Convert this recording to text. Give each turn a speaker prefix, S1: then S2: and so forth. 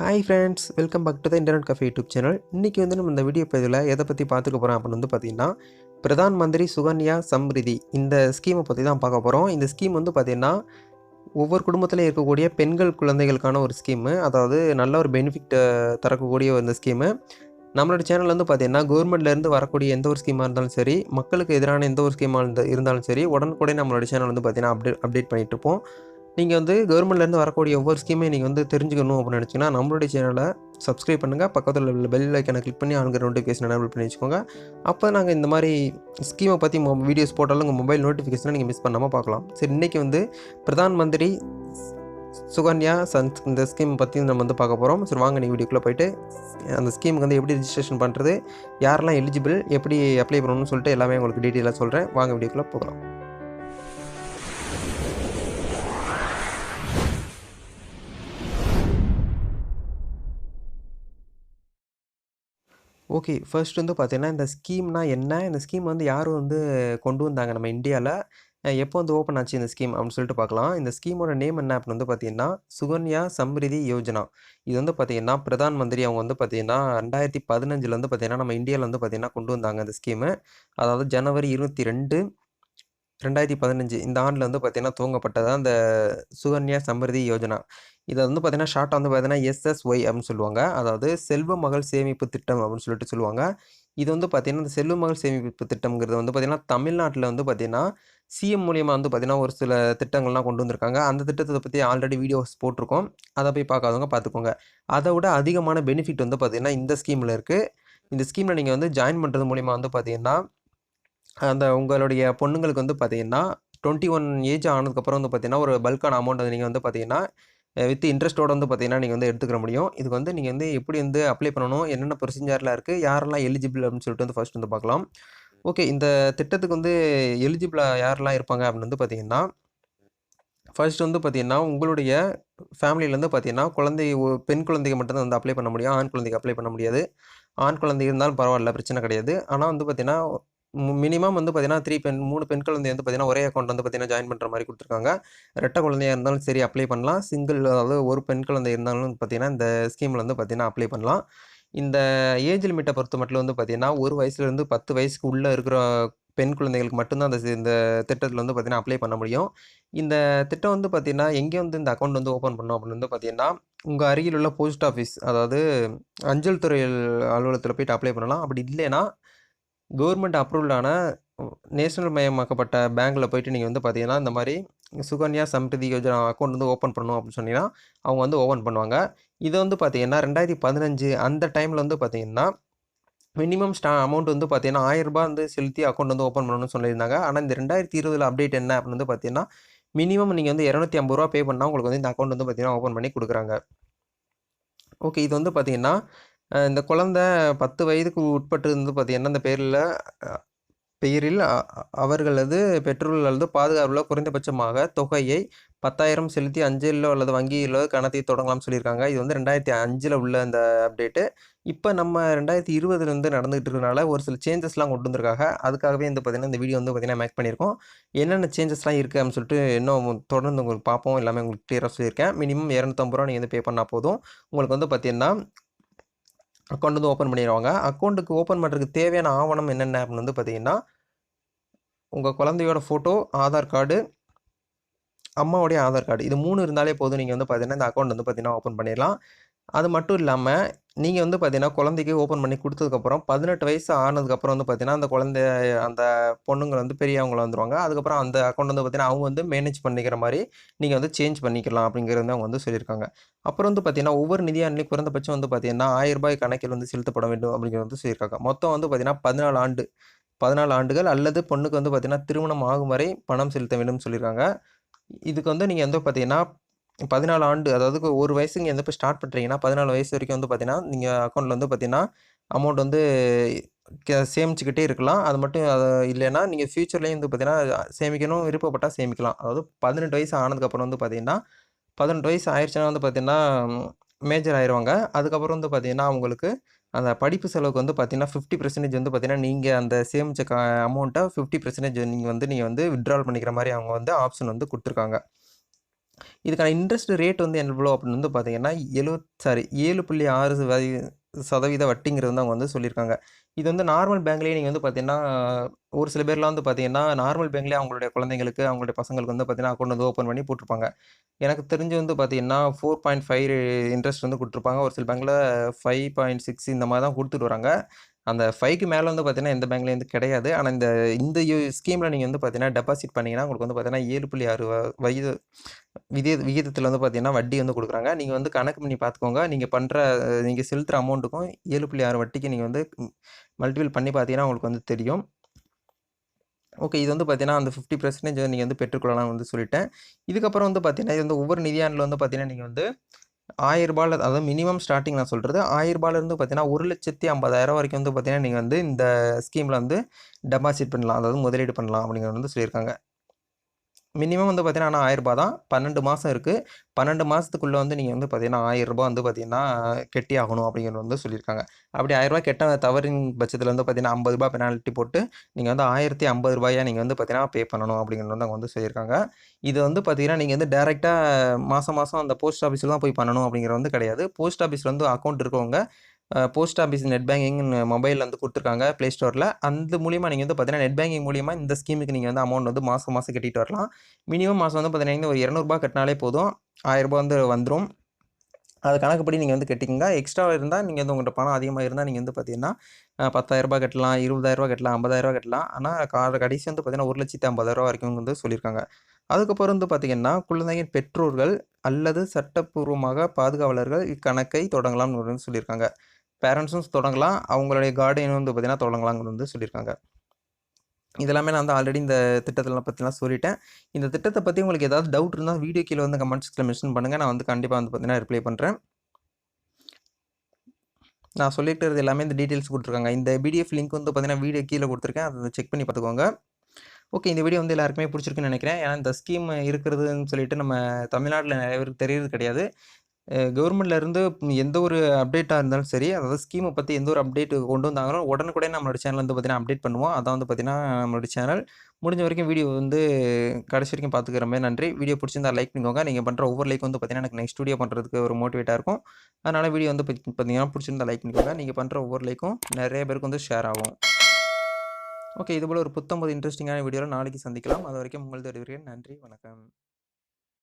S1: Hi friends welcome back to the internet cafe YouTube channel இன்றைக்கி வந்து நம்ம இந்த வீடியோ பதிவில் எதை பற்றி பார்த்துக்க போகிறோம் அப்படின்னு வந்து பார்த்திங்கன்னா பிரதான் மந்திரி சுகன்யா சம்ரிதி இந்த ஸ்கீமை பற்றி தான் பார்க்க போகிறோம் இந்த ஸ்கீம் வந்து பார்த்திங்கன்னா ஒவ்வொரு குடும்பத்தில் இருக்கக்கூடிய பெண்கள் குழந்தைகளுக்கான ஒரு ஸ்கீமு அதாவது நல்ல ஒரு பெனிஃபிட் தரக்கூடிய இந்த ஸ்கீமு நம்மளோட சேனல் வந்து பார்த்தீங்கன்னா கவர்மெண்ட்லேருந்து வரக்கூடிய எந்த ஒரு ஸ்கீமாக இருந்தாலும் சரி மக்களுக்கு எதிரான எந்த ஒரு ஸ்கீமாக இருந்தாலும் சரி உடனுக்குடனே நம்மளோட சேனல் வந்து பார்த்தீங்கன்னா அப்டேட் அப்டேட் பண்ணிகிட்டு இருப்போம். நீங்கள் வந்து கவர்மெண்ட்லேருந்து வரக்கூடிய ஒவ்வொரு ஸ்கீமையும் நீங்கள் வந்து தெரிஞ்சுக்கணும் அப்படின்னு நினச்சிங்கன்னா நம்மளுடைய சேனலை சப்ஸ்கிரைப் பண்ணுங்கள் பக்கத்தில் உள்ள பெல் ஐக்கனை கிளிக் பண்ணி ஆளுங்க நோட்டிஃபிகேஷன் எனேபிள் பண்ணி வச்சுக்கோங்க. அப்போ நாங்கள் இந்த மாதிரி ஸ்கீமை பற்றி மொ வீடியோஸ் போட்டாலும் உங்கள் மொபைல் நோட்டிஃபிகேஷனை நீங்கள் மிஸ் பண்ணாமல் பார்க்கலாம். சரி இன்றைக்கி வந்து பிரதான் மந்திரி சுகன்யா சன் இந்த ஸ்கீம் பற்றி நம்ம வந்து பார்க்க போகிறோம் சரி வாங்க நீங்கள் வீடியோக்குள்ளே போயிட்டு அந்த ஸ்கீமுக்கு வந்து எப்படி ரிஜிஸ்ட்ரேஷன் பண்ணுறது யாரெல்லாம் எலிஜிபிள் எப்படி அப்ளை பண்ணணும்னு சொல்லிட்டு எல்லாமே உங்களுக்கு டீட்டெயிலாக சொல்கிறேன் வாங்க வீடியோக்குள்ளே போகலாம். ஓகே. ஃபர்ஸ்ட் வந்து பார்த்தீங்கன்னா இந்த ஸ்கீம்னா என்ன? இந்த ஸ்கீம் வந்து யார் வந்து கொண்டு வந்தாங்க? நம்ம இந்தியாவில் எப்போ வந்து ஓப்பன் ஆச்சு இந்த ஸ்கீம் அப்படின்னு சொல்லிட்டு பார்க்கலாம். இந்த ஸ்கீமோட நேம் என்ன அப்படின்னு வந்து பார்த்தீங்கன்னா சுகன்யா சம்ரிதி யோஜனா. இது வந்து பார்த்தீங்கன்னா பிரதான் மந்திரி அவங்க வந்து பார்த்தீங்கன்னா ரெண்டாயிரத்தி பதினஞ்சில் வந்து பார்த்தீங்கன்னா நம்ம இந்தியாவில் வந்து பார்த்தீங்கன்னா கொண்டு வந்தாங்க இந்த ஸ்கீமு. அதாவது ஜனவரி இருபத்தி ரெண்டு ரெண்டாயிரத்தி பதினஞ்சு. இந்த ஆண்டில் வந்து பார்த்திங்கன்னா துவங்கப்பட்டதான் அந்த சுகன்யா சம்ரிதி யோஜனா. இதை வந்து பார்த்தீங்கன்னா ஷார்ட்டாக வந்து பார்த்தீங்கன்னா எஸ்எஸ்ஒய் அப்படின்னு சொல்லுவாங்க அதாவது செல்வ மகள் சேமிப்பு திட்டம் அப்படின்னு சொல்லிட்டு சொல்லுவாங்க இது வந்து பார்த்தீங்கன்னா இந்த செல்வ மகள் சேமிப்பு திட்டம்ங்கிறது வந்து பார்த்தீங்கன்னா தமிழ்நாட்டில் வந்து பார்த்தீங்கன்னா சிஎம் மூலியமாக வந்து பார்த்தீங்கன்னா ஒரு சில திட்டங்கள்லாம் கொண்டு வந்திருக்காங்க அந்த திட்டத்தை பற்றி ஆல்ரெடி வீடியோஸ் போட்டிருக்கோம் அதை போய் பார்க்காதவங்க பார்த்துக்கோங்க அதை விட அதிகமான பெனிஃபிட் வந்து பார்த்தீங்கன்னா இந்த ஸ்கீமில் இருக்குது இந்த ஸ்கீமில் நீங்கள் வந்து ஜாயின் பண்ணுறது மூலிமா வந்து பார்த்தீங்கன்னா அந்த உங்களுடைய பொண்ணுங்களுக்கு வந்து பார்த்தீங்கன்னா டுவெண்ட்டி ஒன் ஏஜ் ஆனதுக்கப்புறம் வந்து பார்த்தீங்கன்னா ஒரு பல்கான அமௌண்ட் வந்து நீங்கள் வந்து பார்த்தீங்கன்னா வித் இன்ட்ரெஸ்ட்டோட வந்து பார்த்தீங்கன்னா நீங்கள் வந்து எடுத்துக்கிற முடியும். இதுக்கு வந்து நீங்கள் வந்து எப்படி வந்து அப்ளை பண்ணணும் என்னென்ன ப்ரொசீஜர்லாம் இருக்குது யாரெல்லாம் எலிஜிபிள் அப்படின்னு சொல்லிட்டு வந்து ஃபஸ்ட் வந்து பார்க்கலாம். ஓகே இந்த திட்டத்துக்கு வந்து எலிஜிபிளாக யாரெல்லாம் இருப்பாங்க அப்படின்னு வந்து பார்த்தீங்கன்னா ஃபர்ஸ்ட் வந்து பார்த்தீங்கன்னா உங்களுடைய ஃபேமிலியிலேருந்து பார்த்தீங்கன்னா குழந்தை பெண் குழந்தைக்கு மட்டும்தான் வந்து அப்ளை பண்ண முடியும். ஆண் குழந்தைக்கு அப்ளை பண்ண முடியாது. ஆண் குழந்தை இருந்தாலும் பரவாயில்ல பிரச்சனை கிடையாது. ஆனால் வந்து பார்த்தீங்கன்னா மினிமம் வந்து பார்த்தீங்கன்னா த்ரீ பெண் மூணு பெண் குழந்தை வந்து பார்த்தீங்கன்னா ஒரே அக்கௌண்ட் வந்து பார்த்தீங்கன்னா ஜாயின் பண்ணுற மாதிரி கொடுத்துருக்காங்க. ரெட்டை குழந்தையாக இருந்தாலும் சரி அப்ளை பண்ணலாம். சிங்கிள் அதாவது ஒரு பெண் குழந்தை இருந்தாலும் பார்த்தீங்கன்னா இந்த ஸ்கீமில் வந்து பார்த்தீங்கன்னா அப்ளை பண்ணலாம். இந்த ஏஜ் லிமிட்டை பொறுத்த மட்டும் வந்து பார்த்தீங்கன்னா ஒரு வயசுலேருந்து பத்து வயசுக்கு உள்ளே இருக்கிற பெண் குழந்தைகளுக்கு மட்டும்தான் அந்த இந்த திட்டத்தில் வந்து பார்த்திங்கன்னா அப்ளை பண்ண முடியும். இந்த திட்டம் வந்து பார்த்திங்கன்னா எங்கே வந்து இந்த அக்கௌண்ட் வந்து ஓப்பன் பண்ணோம் அப்படின்னு வந்து பார்த்திங்கன்னா உங்கள் அருகில் உள்ள போஸ்ட் ஆஃபீஸ் அதாவது அஞ்சல் துறை அலுவலகத்தில் போய்ட்டு அப்ளை பண்ணலாம். அப்படி இல்லைன்னா கவர்மெண்ட் அப்ரூவலான நேஷனல் மயமாக்கப்பட்ட பேங்க்கில் போயிட்டு நீங்கள் வந்து பார்த்தீங்கன்னா இந்த மாதிரி சுகன்யா சம்ரிதி யோஜனா அக்கௌண்ட் வந்து ஓப்பன் பண்ணணும் அப்படின்னு சொன்னீங்கன்னா அவங்க வந்து ஓப்பன் பண்ணுவாங்க. இது வந்து பார்த்தீங்கன்னா ரெண்டாயிரத்தி பதினஞ்சு அந்த டைமில் வந்து பார்த்தீங்கன்னா மினிமம் ஸ்டா அமௌண்ட் வந்து பார்த்தீங்கன்னா ஆயிரரூபா வந்து செலுத்தி அக்கௌண்ட் வந்து ஓப்பன் பண்ணணும்னு சொல்லியிருந்தாங்க. ஆனால் இந்த ரெண்டாயிரத்தி இருபதில் அப்டேட் என்ன அப்படின்னு வந்து பார்த்தீங்கன்னா மினிமம் நீங்கள் வந்து இரநூத்தி ஐம்பது ரூபா பே பண்ணால் உங்களுக்கு வந்து இந்த அக்கௌண்ட் வந்து பார்த்தீங்கன்னா ஓப்பன் பண்ணி கொடுக்குறாங்க. ஓகே இது வந்து பார்த்தீங்கன்னா இந்த குழந்த பத்து வயதுக்கு உட்பட்டு இருந்து பார்த்தீங்கன்னா இந்த பேரில் பெயரில் அவர்களது பெற்றோர்கள் அல்லது பாதுகாப்பில் குறைந்தபட்சமாக தொகையை பத்தாயிரம் செலுத்தி அஞ்சலிலோ அல்லது வங்கியிலோ கணத்தை தொடங்கலாம்னு சொல்லியிருக்காங்க. இது வந்து ரெண்டாயிரத்தி அஞ்சில் உள்ள இந்த அப்டேட்டு. இப்போ நம்ம ரெண்டாயிரத்தி இருபதுலேருந்து நடந்துகிட்டு இருக்கிறனால ஒரு சில சேஞ்சஸ்லாம் கொண்டு வந்திருக்காங்க. அதுக்காகவே வந்து பார்த்திங்கன்னா இந்த வீடியோ வந்து பார்த்திங்கன்னா மேக் பண்ணியிருக்கோம். என்னென்ன சேஞ்சஸ்லாம் இருக்குது அப்படின்னு சொல்லிட்டு இன்னும் தொடர்ந்து உங்களுக்கு பார்ப்போம். எல்லாமே உங்களுக்கு கிளியராக சொல்லியிருக்கேன். மினிமம் இரநூத்தம்பது ரூபா நீங்கள் வந்து பே பண்ணால் போதும். உங்களுக்கு வந்து பார்த்திங்கன்னா அக்கௌண்ட் வந்து ஓப்பன் பண்ணிடுவாங்க அக்கௌண்ட்டுக்கு ஓப்பன் பண்ணுறதுக்கு தேவையான ஆவணம் என்னென்ன அப்படின்னு வந்து பார்த்தீங்கன்னா உங்கள் குழந்தையோட ஃபோட்டோ ஆதார் கார்டு அம்மாவுடைய ஆதார் கார்டு இது மூணு இருந்தாலே போதும். நீங்கள் வந்து பார்த்தீங்கன்னா இந்த அக்கௌண்ட் வந்து பார்த்தீங்கன்னா ஓப்பன் பண்ணிடலாம். அது மட்டும் இல்லாமல் நீங்கள் வந்து பார்த்தீங்கன்னா குழந்தைக்கு ஓப்பன் பண்ணி கொடுத்ததுக்கப்புறம் பதினெட்டு வயசு ஆனதுக்கப்புறம் வந்து பார்த்தீங்கன்னா அந்த குழந்தை அந்த பொண்ணுங்க வந்து பெரியவங்களை வந்துருவாங்க. அதுக்கப்புறம் அந்த அக்கௌண்ட் வந்து பார்த்தீங்கன்னா அவங்க வந்து மேனேஜ் பண்ணிக்கிற மாதிரி நீங்கள் வந்து சேஞ்ச் பண்ணிக்கலாம் அப்படிங்கிறது அவங்க வந்து சொல்லியிருக்காங்க. அப்புறம் வந்து பார்த்தீங்கன்னா ஒவ்வொரு நிதியாண்டிலையும் குறைந்தபட்சம் வந்து பார்த்தீங்கன்னா ஆயிரம் ரூபாய் கணக்கில் வந்து செலுத்தப்பட வேண்டும் அப்படிங்கிறது வந்து சொல்லியிருக்காங்க. மொத்தம் வந்து பார்த்தீங்கன்னா பதினாலு ஆண்டு பதினாலு ஆண்டுகள் அல்லது பொண்ணுக்கு வந்து பார்த்தீங்கன்னா திருமணம் ஆகும் வரை பணம் செலுத்த வேண்டும் சொல்லியிருக்காங்க. இதுக்கு வந்து நீங்கள் வந்து பார்த்தீங்கன்னா பதினாலு ஆண்டு அதாவது ஒரு வயசு நீங்கள் இப்போ ஸ்டார்ட் பண்ணுறீங்கன்னா பதினாலு வயசு வரைக்கும் வந்து பார்த்தீங்கன்னா நீங்கள் அக்கௌண்ட்டில் வந்து பார்த்தீங்கன்னா அமௌண்ட் வந்து சேமிச்சுக்கிட்டே இருக்கலாம். அது மட்டும் அது இல்லைன்னா நீங்கள் ஃப்யூச்சர்லேயும் வந்து பார்த்தீங்கன்னா சேமிக்கணும் விருப்பப்பட்டால் சேமிக்கலாம். அதாவது பதினெட்டு வயசு ஆனதுக்கப்புறம் வந்து பார்த்தீங்கன்னா பதினெட்டு வயசு ஆயிடுச்சுன்னா வந்து பார்த்தீங்கன்னா மேஜர் ஆயிடுவாங்க அதுக்கப்புறம் வந்து பார்த்தீங்கன்னா அவங்களுக்கு அந்த படிப்பு செலவுக்கு வந்து பார்த்தீங்கன்னா ஃபிஃப்டி பர்சன்டேஜ் வந்து பார்த்தீங்கன்னா நீங்கள் அந்த சேமிச்ச க அமௌண்ட்டை ஃபிஃப்டி பர்சன்டேஜ் நீங்கள் வந்து நீங்கள் வந்து விட்ரால் பண்ணிக்கிற மாதிரி அவங்க வந்து ஆப்ஷன் வந்து கொடுத்துருக்காங்க. இதுக்கான இன்ட்ரெஸ்ட் ரேட் வந்து எவ்வளோ அப்படின்னு வந்து பார்த்தீங்கன்னா, எழுவத் சாரி 7.6 வ சதவீத வட்டிங்கிறது வந்து அவங்க வந்து சொல்லியிருக்காங்க. இது வந்து நார்மல் பேங்க்லேயே நீங்கள் வந்து பார்த்தீங்கன்னா, ஒரு சில பேர்லாம் வந்து பார்த்தீங்கன்னா, நார்மல் பேங்க்லேயே அவங்களுடைய குழந்தைங்களுக்கு, அவங்களுடைய பசங்களுக்கு வந்து பார்த்தீங்கன்னா, அக்கௌண்ட் வந்து ஓப்பன் பண்ணி போட்டிருப்பாங்க எனக்கு தெரிஞ்சு வந்து பார்த்தீங்கன்னா, 4.5 இன்ட்ரெஸ்ட் வந்து கொடுத்துருப்பாங்க ஒரு சில பேங்க்கில் ஃபைவ் பாயிண்ட் சிக்ஸ் இந்த மாதிரி தான் கொடுத்துட்டு வராங்க. அந்த ஃபைவ்க்கு மேலே வந்து பார்த்தீங்கன்னா, எந்த பேங்க்லேயும் வந்து கிடையாது. ஆனால் இந்த இந்த ஸ்கீமில் நீங்கள் வந்து பார்த்தீங்கன்னா, டெபாசிட் பண்ணிங்கன்னா உங்களுக்கு வந்து பார்த்தீங்கன்னா, ஏழு புள்ளி ஆறு வயது விதி விகிதத்தில் வந்து பார்த்தீங்கன்னா, வட்டி வந்து கொடுக்குறாங்க நீங்கள் வந்து கணக்கு பண்ணி பார்த்துக்கோங்க. நீங்கள் பண்ணுற நீங்கள் செலுத்துகிற அமௌண்ட்டுக்கும் 7.6 வட்டிக்கு நீங்கள் வந்து மல்டிபிள் பண்ணி பார்த்தீங்கன்னா, உங்களுக்கு வந்து தெரியும். ஓகே. இது வந்து பார்த்தீங்கன்னா, அந்த 50% நீங்கள் வந்து பெற்றுக்கொள்ளலாம் வந்து சொல்லிட்டேன். இதுக்கப்புறம் வந்து பார்த்தீங்கன்னா, இது வந்து ஒவ்வொரு நிதியாண்டில் வந்து பார்த்தீங்கன்னா, நீங்கள் வந்து ரூ. 1000 அதாவது மினிமம் ஸ்டார்டிங் நான் சொல்றது ரூ. 1000லேருந்து பார்த்தீங்கன்னா, 1,50,000 வரைக்கும் வந்து பார்த்தீங்கன்னா, நீங்கள் வந்து இந்த ஸ்கீமில் வந்து டெபாசிட் பண்ணலாம். அதாவது முதலீடு பண்ணலாம் அப்படிங்கிறது வந்து சொல்லியிருக்காங்க. மினிமம் வந்து பார்த்தீங்கன்னா, ஆனால் ரூ. 1000 தான். பன்னெண்டு மாதம் இருக்குது பன்னெண்டு மாதத்துக்குள்ளே வந்து நீங்கள் வந்து பார்த்தீங்கன்னா, ஆயிரரூபா வந்து பார்த்தீங்கன்னா, கெட்டி ஆகணும் அப்படிங்கிறது வந்து சொல்லியிருக்காங்க. அப்படி ஆயிரரூபா கெட்ட தவறின் பட்சத்தில் வந்து பார்த்தீங்கன்னா, ஐம்பது ரூபா பெனால்ட்டி போட்டு நீங்கள் வந்து ஆயிரத்தி ஐம்பது ரூபாயாக நீங்கள் வந்து பார்த்தீங்கன்னா, பே பண்ணணும் அப்படிங்கிறது வந்து அவங்க வந்து சொல்லியிருக்காங்க. இது வந்து பார்த்தீங்கன்னா, நீங்கள் வந்து டேரெக்டாக மாதம் மாதம் அந்த போஸ்ட் ஆஃபீஸில் தான் போய் பண்ணணும் அப்படிங்கிறது வந்து கிடையாது. போஸ்ட் ஆஃபீஸில் வந்து அக்கௌண்ட் இருக்கவங்க, போஸ்ட் ஆஃபீஸ் நெட் பேங்கிங் மொபைலில் வந்து கொடுத்துருக்காங்க ப்ளே ஸ்டோரில் அந்த மூலியமாக நீங்கள் வந்து பார்த்தீங்கன்னா, நெட் பேங்கிங் மூலியமாக இந்த ஸ்கீமுக்கு நீங்கள் வந்து அமௌண்ட் வந்து மாதம் மாதம் கட்டிட்டு வரலாம். மினிமம் மாதம் வந்து பார்த்தீங்கன்னா, ஒரு இரநூறுபா கட்டினாலே போதும். ஆயிரரூபா வந்து வந்துடும் அது கணக்குப்படி நீங்கள் வந்து கட்டிக்கங்க. எக்ஸ்ட்ரா இருந்தால் நீங்கள் வந்து உங்கள்கிட்ட பணம் அதிகமாக இருந்தால் நீங்கள் வந்து பார்த்தீங்கன்னா, பத்தாயிரரூபா கட்டலாம், இருபதாயிரரூபா கட்டலாம், ஐம்பதாயிரரூபா கட்டலாம். ஆனால் கடைசி வந்து பார்த்தீங்கன்னா, ஒரு லட்சத்தி ஐம்பதாயிரரூபா வரைக்கும் வந்து சொல்லியிருக்காங்க. அதுக்கப்புறம் வந்து பார்த்தீங்கன்னா, குழந்தையின் பெற்றோர்கள் அல்லது சட்டப்பூர்வமாக பாதுகாவலர்கள் இக்கணக்கை தொடங்கலாம்னு சொல்லியிருக்காங்க. பேரண்ட்ஸும் தொடங்கலாம். அவங்களுடைய கார்டியனும் வந்து பார்த்தீங்கன்னா, தொடங்கலாம்னு வந்து சொல்லியிருக்காங்க. இதெல்லாமே நான் வந்து ஆல்ரெடி இந்த திட்டத்தெல்லாம் பற்றிலாம் சொல்லிட்டேன். இந்த திட்டத்தை பற்றி உங்களுக்கு ஏதாவது டவுட் இருந்தால் வீடியோ கீழே வந்து கமெண்ட்ஸில் மென்ஷன் பண்ணுங்கள் நான் வந்து கண்டிப்பாக வந்து பார்த்தீங்கன்னா, ரிப்ளை பண்ணுறேன் நான் சொல்லிட்டு எல்லாமே இந்த டீட்டெயில்ஸ் கொடுத்துருக்காங்க இந்த பிடிஎஃப் லிங்க் வந்து பார்த்தீங்கன்னா, வீடியோ கீழே கொடுத்துருக்கேன் அதை செக் பண்ணி பார்த்துக்கோங்க. ஓகே. இந்த வீடியோ வந்து எல்லாருக்குமே பிடிச்சிருக்குன்னு நினைக்கிறேன் ஏன்னா இந்த ஸ்கீம் இருக்கிறதுன்னு சொல்லிட்டு நம்ம தமிழ்நாட்டில் நிறைய பேருக்கு தெரியறது கிடையாது. கவர்மெண்ட்லேருந்து கவர்மெண்ட்ல இருந்து எந்த ஒரு அப்டேட்டாக இருந்தாலும் சரி, அதாவது ஸ்கீமை பற்றி எந்த ஒரு அப்டேட் கொண்டு வந்தாங்களோ, உடனுக்குடனே நம்மளோட சேனல் வந்து பார்த்தீங்கன்னா, அப்டேட் பண்ணுவோம். அதான் வந்து பார்த்திங்கன்னா நம்மளோட சேனல். முடிஞ்ச வரைக்கும் வீடியோ வந்து கடைசி வரைக்கும் பார்த்துக்கிற மாதிரி நன்றி. வீடியோ பிடிச்சிருந்தா லைக் பண்ணிக்கோங்க. நீங்கள் பண்ணுற ஒவ்வொரு லைக்கும் வந்து பார்த்தீங்கன்னா, எனக்கு நெக்ஸ்ட் வீடியோ பண்ணுறதுக்கு ஒரு மோட்டிவேட்டாக இருக்கும். அதனால் வீடியோ வந்து பார்த்திங்கன்னா பார்த்தீங்கன்னா, லைக் பண்ணிக்கோங்க. நீங்கள் பண்ணுற ஒவ்வொரு லைக்கும் நிறைய பேருக்கு வந்து ஷேர் ஆகும். ஓகே. இதுபோல் ஒரு புத்தம் இன்ட்ரெஸ்டிங்கான வீடியோவில் நாளைக்கு சந்திக்கலாம். அதுவரைக்கும் உங்களது விடைபெறுகிறேன். நன்றி, வணக்கம்.